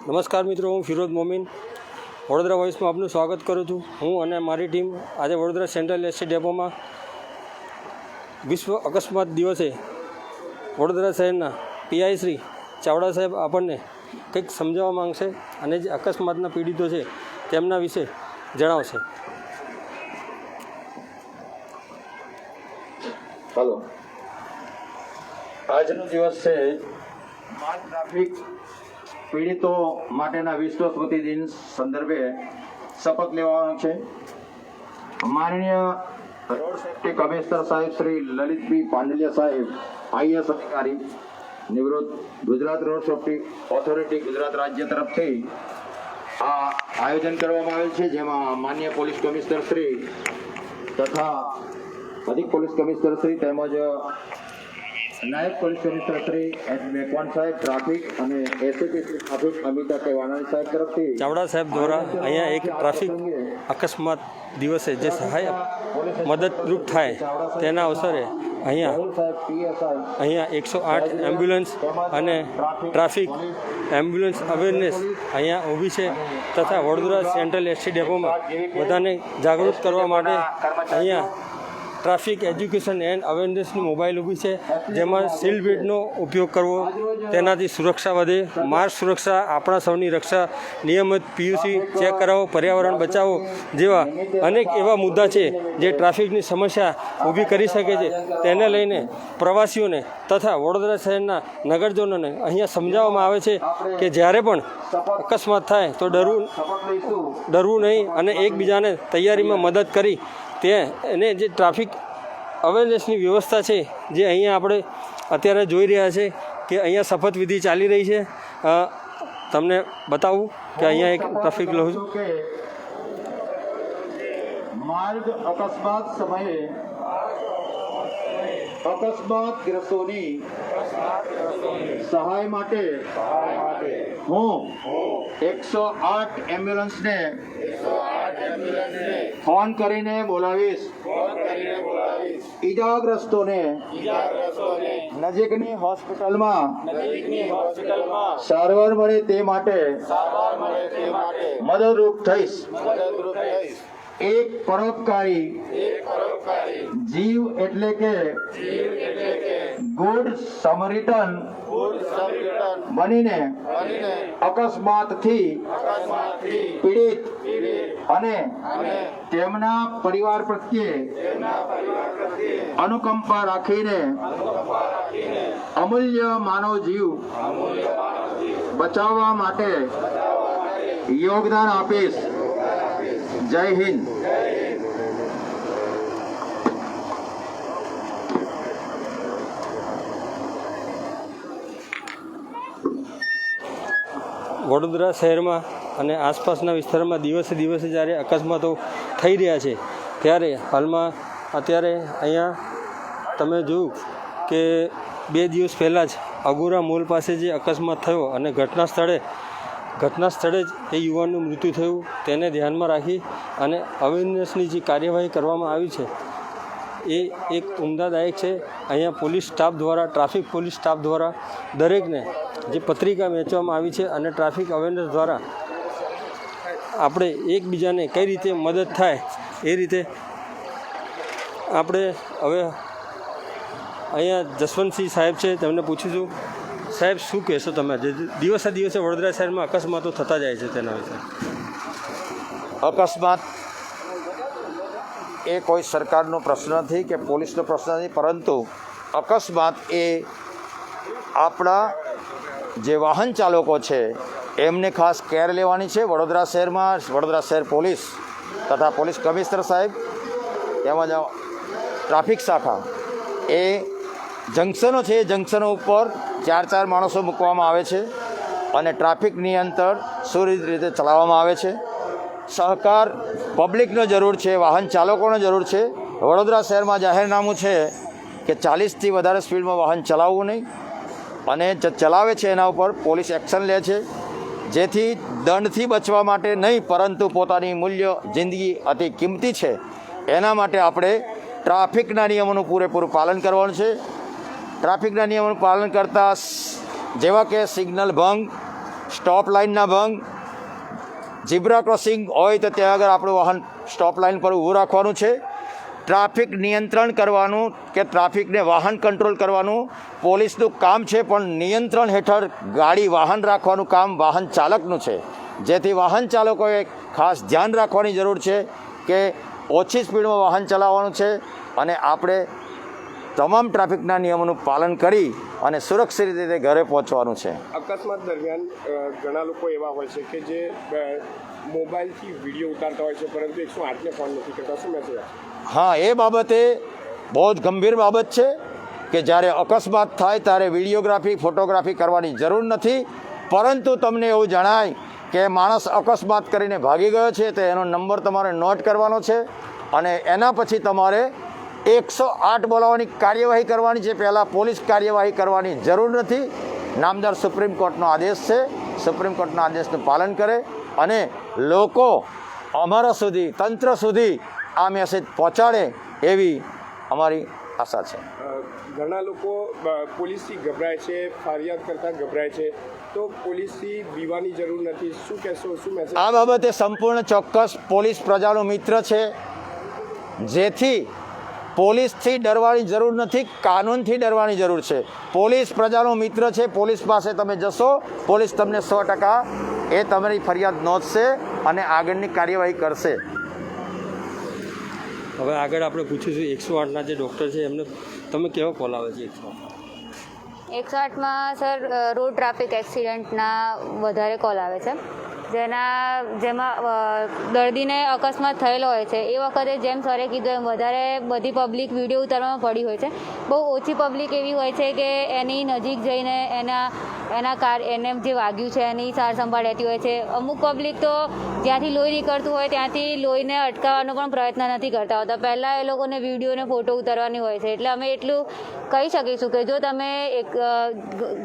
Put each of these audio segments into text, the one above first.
નમસ્કાર મિત્રો, હું ફિરોઝ મોમીન. વડોદરા વોઇસમાં આપનું સ્વાગત કરું છું. હું અને મારી ટીમ આજે વડોદરા સેન્ટ્રલ એસટી ડેપોમાં વિશ્વ અકસ્માત દિવસે વડોદરા શહેરના પીઆઈ શ્રી ચાવડા સાહેબ આપણને કંઈક સમજાવવા માંગશે અને જે અકસ્માતના પીડિતો છે તેમના વિશે જણાવશે. હલો. આજનો દિવસ છે માર્ગ ટ્રાફિક પીડિતો માટેના વિશ્વ સ્મૃતિ દિન સંદર્ભે શપથ લેવાનો છે. માનનીય રોડ સેફ્ટી કમિશનર સાહેબ શ્રી લલિતભાઈ પાંડલિયા સાહેબ આઈએસ અધિકારી નિવૃત્ત Gujarat road safety authority Gujarat રાજ્ય તરફથી આ આયોજન કરવામાં આવેલ છે, જેમાં માન્ય પોલીસ કમિશનર શ્રી તથા અધિક પોલીસ કમિશનર શ્રી તેમજ નાયબ police commissioner Shri H Macwan સાહેબ ટ્રાફિક અને એસીપી શ્રી ટ્રાફિક અમિતા કે વાનાણી સાહેબ તરફથી ચાવડા સાહેબ દ્વારા અહીંયા એક ટ્રાફિક અકસ્માત દિવસે જે સહાય મદદરૂપ થાય તેના અવસરે અહીંયા અહીંયા એકસો આઠ એમ્બ્યુલન્સ અને ટ્રાફિક એમ્બ્યુલન્સ અવેરનેસ અહીંયા ઊભી છે તથા વડોદરા સેન્ટ્રલ એસટી ડેપોમાં બધાને જાગૃત કરવા માટે અહીંયા ટ્રાફિક એજ્યુકેશન એન્ડ અવેરનેસની મોબાઈલ ઊભી છે, જેમાં સીલ બેલ્ટનો ઉપયોગ કરવો, તેનાથી સુરક્ષા વધે, માર્ગ સુરક્ષા, આપણા સૌની રક્ષા, નિયમિત પીયુસી ચેક કરાવો, પર્યાવરણ બચાવો જેવા અનેક એવા મુદ્દા છે, જે ટ્રાફિકની સમસ્યા ઊભી કરી શકે છે. તેને લઈને પ્રવાસીઓને તથા વડોદરા શહેરના નગરજનોને અહીંયા સમજાવવામાં આવે છે કે જ્યારે પણ અકસ્માત થાય તો ડરવું ડરવું નહીં અને એકબીજાને તૈયારીમાં મદદ કરી તે એને જે ટ્રાફિક અવેરનેસની વ્યવસ્થા છે, જે અહીંયા આપણે અત્યારે જોઈ રહ્યા છે કે અહીંયા શપથવિધિ ચાલી રહી છે. તમને બતાવું કે અહીંયા એક ટ્રાફિક લઉં છું માર્ગ અકસ્માત સમયે અકસ્માતગ્રસ્તોની સહાય માટે હું એકસો આઠ એમ્બ્યુલન્સને ફોન કરીને બોલાવીશ. ઈજાગ્રસ્તોને નજીકની હોસ્પિટલમાં સારવાર મળે તે માટે મદદરૂપ થઈશ. એક પરોપકારી જીવ એટલે કે ગુડ સમરિટન બનીને અકસ્માતથી પીડિત અને તેમના પરિવાર પ્રત્યે અનુકંપા રાખીને અમૂલ્ય માનવ જીવ બચાવવા માટે યોગદાન આપીશ. જય હિન્દ. વડોદરા શહેરમાં અને આસપાસના વિસ્તારમાં દિવસે દિવસે જ્યારે અકસ્માતો થઈ રહ્યા છે, ત્યારે હાલમાં અત્યારે અહીંયા તમે જોયું કે બે દિવસ પહેલાં જ અગુરા મોલ પાસે જે અકસ્માત થયો અને ઘટના સ્થળે ઘટના સ્થળે જ એ યુવાનનું મૃત્યુ થયું, તેને ધ્યાનમાં રાખી અને અવેરનેસની જે કાર્યવાહી કરવામાં આવી છે એ એક ઉમદાદાયક છે. અહીંયા પોલીસ સ્ટાફ દ્વારા, ટ્રાફિક પોલીસ સ્ટાફ દ્વારા દરેકને જે પત્રિકા વેચવામાં આવી છે અને ટ્રાફિક અવેરનેસ દ્વારા આપણે એકબીજાને કઈ રીતે મદદ થાય એ રીતે આપણે હવે અહીંયા જસવંતસિંહ સાહેબ છે, તેમને પૂછીશું. સાહેબ, શું કહેશો તમે? જે દિવસે દિવસે વડોદરા શહેરમાં અકસ્માતો થતા જાય છે તેના વિશે. અકસ્માત એ કોઈ સરકારનો પ્રશ્ન નથી કે પોલીસનો પ્રશ્ન નથી, પરંતુ અકસ્માત એ આપણા જે વાહન ચાલકો છે, એમને ખાસ કેર લેવાની છે. વડોદરા શહેરમાં, વડોદરા શહેર પોલીસ તથા પોલીસ કમિશનર સાહેબ તેમજ ટ્રાફિક શાખા એ જંકશનો છે, એ જંકશનો ઉપર ચાર ચાર માણસો મૂકવામાં આવે છે અને ટ્રાફિક નિયંત્રણ સુરિત રીતે ચલાવવામાં આવે છે. સહકાર પબ્લિકનો જરૂર છે, વાહન ચાલકોનો જરૂર છે. વડોદરા શહેરમાં જાહેરનામું છે કે ચાલીસથી વધારે સ્પીડમાં વાહન ચલાવવું નહીં. અને જે ચલાવે છે એના ઉપર પોલીસ એક્શન લે છે. જેથી દંડથી બચવા માટે નહીં, પરંતુ પોતાની મૂલ્ય, જિંદગી અતિ કિંમતી છે. એના માટે આપણે ટ્રાફિકના નિયમોનું પૂરેપૂરું પાલન કરવાનું છે. ટ્રાફિકના નિયમોનું પાલન કરતાં જેવા કે સિગ્નલ ભંગ, સ્ટોપ લાઇનના ભંગ ઝીબ્રા ક્રોસિંગ હોય તો ત્યાં આગળ આપણું વાહન સ્ટોપ લાઇન પર ઊભું રાખવાનું છે. ટ્રાફિક નિયંત્રણ કરવાનું કે ટ્રાફિકને વાહન કંટ્રોલ કરવાનું પોલીસનું કામ છે, પણ નિયંત્રણ હેઠળ ગાડી વાહન રાખવાનું કામ વાહન ચાલકનું છે. જેથી વાહન ચાલકોએ ખાસ ધ્યાન રાખવાની જરૂર છે કે ઓછી સ્પીડમાં વાહન ચલાવવાનું છે અને આપણે તમામ ટ્રાફિકના નિયમોનું પાલન કરી અને સુરક્ષિત રીતે ઘરે પહોંચવાનું છે. અકસ્માત દરમિયાન ઘણા લોકો એવા હોય છે કે જે મોબાઈલથી વીડિયો ઉતારતા હોય છે પરંતુ એકસો આઠને ફોન નથી કરતા. શું મેસેજ હા એ બાબતે બહુ જ ગંભીર બાબત છે કે જ્યારે અકસ્માત થાય ત્યારે વિડીયોગ્રાફી ફોટોગ્રાફી કરવાની જરૂર નથી. પરંતુ તમને એવું જણાય કે માણસ અકસ્માત કરીને ભાગી ગયો છે તો એનો નંબર તમારે નોટ કરવાનો છે અને એના પછી તમારે એકસો આઠ બોલાવવાની કાર્યવાહી કરવાની છે. પહેલાં પોલીસ કાર્યવાહી કરવાની જરૂર નથી. નામદાર સુપ્રીમ કોર્ટનો આદેશ છે. સુપ્રીમ કોર્ટના આદેશનું પાલન કરે અને લોકો અમારા સુધી તંત્ર સુધી આ મેસેજ પહોંચાડે એવી અમારી આશા છે. ઘણા લોકો પોલીસથી ગભરાય છે ફરિયાદ કરતાં ગભરાય છે. તો પોલીસથી બીવાની જરૂર નથી. શું કહેશો શું મેસેજ આ બાબતે સંપૂર્ણ ચોક્કસ પોલીસ પ્રજાનો મિત્ર છે. જેથી પોલીસથી ડરવાની જરૂર નથી કાનૂનથી ડરવાની જરૂર છે. પોલીસ પ્રજાનો મિત્ર છે પોલીસ પાસે તમે જશો પોલીસ તમને સો ટકા એ તમારી ફરિયાદ નોંધશે અને આગળની કાર્યવાહી કરશે. હવે આગળ આપણે પૂછીશું એકસો આઠના જે ડૉક્ટર છે એમને તમે કેવો કોલ આવે છે એકસો એકસો આઠમાં સર રોડ ટ્રાફિક એક્સિડન્ટના વધારે કોલ આવે છે. જેના, જેમાં દર્દીને અકસ્માત થયેલો હોય છે. એ વખતે જેમ સરે કીધું એમ, વધારે બધી પબ્લિક વીડિયો ઉતારવામાં પડી હોય છે. બહુ ઓછી પબ્લિક એવી હોય છે કે એની નજીક જઈને એના એના કાર એને જે વાગ્યું છે, એની સાર સંભાળ રહેતી હોય છે. અમુક પબ્લિક તો જ્યાંથી લોહી નીકળતું હોય ત્યાંથી લોહીને અટકાવવાનો પણ પ્રયત્ન નથી કરતા હોતા. પહેલાં એ લોકોને વિડીયોને ફોટો ઉતારવાની હોય છે. એટલે અમે એટલું કહી શકીશું કે જો તમે એક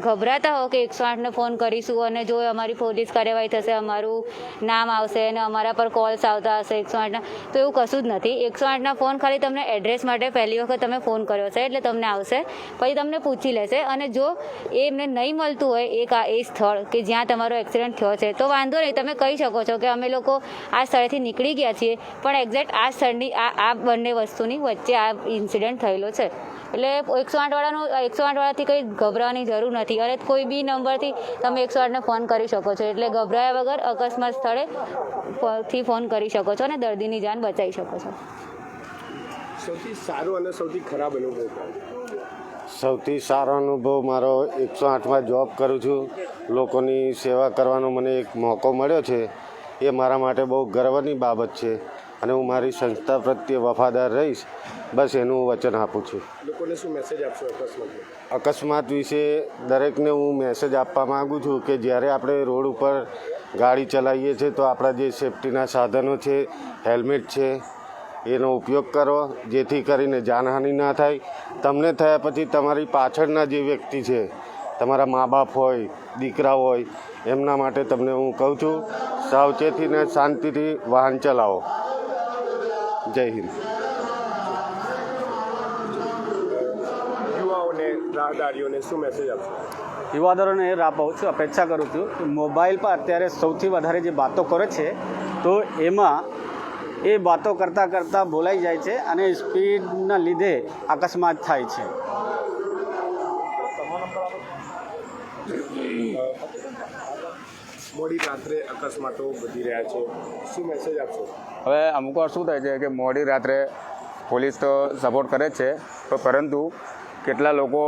ગભરાતા હો કે એકસો આઠને ફોન કરીશું અને જો અમારી પોલીસ કાર્યવાહી થશે, અમારું નામ આવશે અને અમારા પર કોલ્સ આવતા હશે એકસો આઠના, તો એવું કશું જ નથી. એકસો આઠના ફોન ખાલી તમને એડ્રેસ માટે પહેલી વખત તમે ફોન કર્યો છે, એટલે તમને આવશે. પછી તમને પૂછી લેશે અને જો એ એમને નહીં મળતું હોય એક આ એ સ્થળ કે જ્યાં તમારો એક્સિડન્ટ થયો છે. તો વાંધો નહીં, તમે કહી શકો છો કે અમે લોકો આ સ્થળેથી નીકળી ગયા છીએ, પણ એક્ઝેક્ટ આ સ્થળની આ આ બંને વસ્તુની વચ્ચે આ ઇન્સિડન્ટ થયેલો છે. એટલે એકસો આઠવાળાનું એકસો આઠવાળાથી કંઈ ગભરાવાની જરૂર નથી. અને કોઈ બી નંબરથી તમે એકસો આઠને ફોન કરી શકો છો. એટલે ગભરાયા વગર અકસ્માત સ્થળે થી ફોન કરી શકો છો અને દર્દીની જાન બચાવી શકો છો. સૌથી સારો અને સૌથી ખરાબ અનુભવ. સૌથી સારો અનુભવ મારો એકસો આઠમાં જોબ કરું છું. લોકોની સેવા કરવાનો મને એક મોકો મળ્યો છે. એ મારા માટે બહુ ગર્વની બાબત છે અને હું મારી સંસ્થા પ્રત્યે વફાદાર રહીશ. બસ એનું હું વચન આપું છું. લોકોને શું મેસેજ આપશો અકસ્માત અકસ્માત વિશે દરેકને હું મેસેજ આપવા માગું છું કે જ્યારે આપણે રોડ ઉપર ગાડી ચલાવીએ છીએ તો આપણા જે સેફટીના સાધનો છે હેલ્મેટ છે એનો ઉપયોગ કરો જેથી કરીને જાનહાનિ ના થાય. તમને થયા પછી તમારી પાછળના જે વ્યક્તિ છે તમારા મા બાપ હોય દીકરા હોય એમના માટે તમને હું કહું છું સાવચેતીને શાંતિથી વાહન ચલાવો. જય હિન્દ. યુવાઓને રાહદારીઓને શું મેસેજ આપશો? યુવાધરોને એ આપું છું અપેક્ષા કરું છું કે મોબાઈલ પર અત્યારે સૌથી વધારે જે વાતો કરે છે તો એમાં એ વાતો કરતાં કરતાં બોલાઈ જાય છે અને સ્પીડના લીધે અકસ્માત થાય છે. મોડી રાત્રે અકસ્માતો વધી રહ્યા છે. શું મેસેજ આપશો? હવે અમુક વાર શું થાય છે કે મોડી રાત્રે પોલીસ તો સપોર્ટ કરે જ છે તો પરંતુ કેટલા લોકો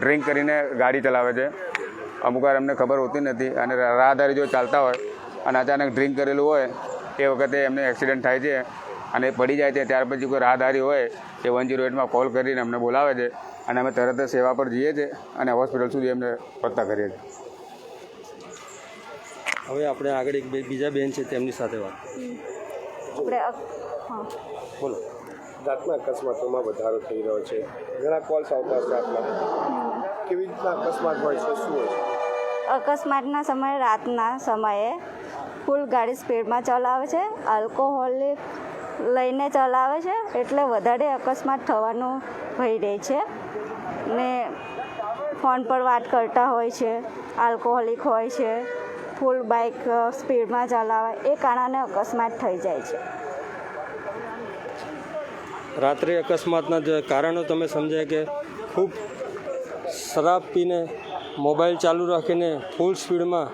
ડ્રિંક કરીને ગાડી ચલાવે છે. અમુક વાર એમને ખબર હોતી નથી અને રાહદારી જો ચાલતા હોય અને અચાનક ડ્રિંક કરેલું હોય એ વખતે એમને એક્સિડન્ટ થાય છે અને પડી જાય છે ત્યાર પછી કોઈ રાહદારી હોય એ વન જીરો એટમાં કોલ કરીને અમને બોલાવે છે અને અમે તરત જ સેવા પર જઈએ છીએ અને હોસ્પિટલ સુધી એમને પત્તા કરીએ છીએ. હવે આપણે આગળ એક બે બીજા બેન છે તેમની સાથે વાત આપણે બોલો. રાતના અકસ્માતોમાં વધારો થઈ રહ્યો છે. ઘણા કોલ્સ આવતા છે આપના. કેવી રીતના અકસ્માત હોય છે? શું હોય અકસ્માતના સમયે રાતના સમયે ફૂલ ગાડી સ્પીડમાં ચલાવે છે આલ્કોહોલિક લઈને ચલાવે છે, એટલે વધારે અકસ્માત થવાનું ભય રહે છે. ને ફોન પર વાત કરતા હોય છે આલ્કોહોલિક હોય છે, ફૂલ બાઇક સ્પીડમાં ચલાવે, એ કારણે અકસ્માત થઈ જાય છે. રાત્રે અકસ્માતના જે કારણો તમે સમજાય કે ખૂબ શરાબ પીને મોબાઈલ ચાલુ રાખીને ફૂલ સ્પીડમાં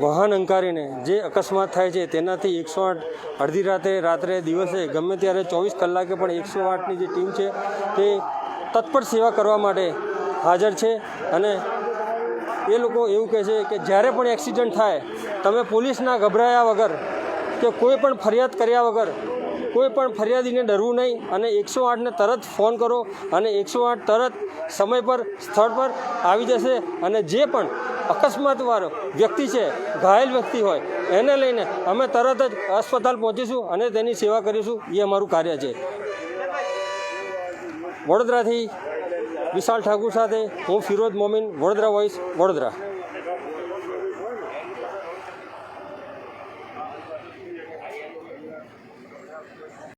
વાહન અંકારીને જે અકસ્માત થાય છે, તેનાથી એકસો આઠ, અડધી રાતે, રાત્રે, દિવસે, ગમે ત્યારે ચોવીસ કલાકે પણ એકસો આઠની જે ટીમ છે, તે તત્પર સેવા કરવા માટે હાજર છે અને એ લોકો એવું કહે છે કે જ્યારે પણ એક્સિડન્ટ થાય, તમે પોલીસના ગભરાયા વગર કે કોઈ પણ ફરિયાદ કર્યા વગર કોઈ પણ ફરિયાદીને ડરવું નહીં અને એકસો આઠને તરત ફોન કરો અને એકસો આઠ તરત સમય પર, સ્થળ પર આવી જશે અને જે પણ અકસ્માતવાળો વ્યક્તિ છે, ઘાયલ વ્યક્તિ હોય, એને લઈને અમે તરત જ અસ્પતાલ પહોંચીશું અને તેની સેવા કરીશું. એ અમારું કાર્ય છે. વડોદરાથી વિશાલ ઠાકુર સાથે હું ફિરોજ મોમીન, વડોદરા વોઇસ વડોદરા.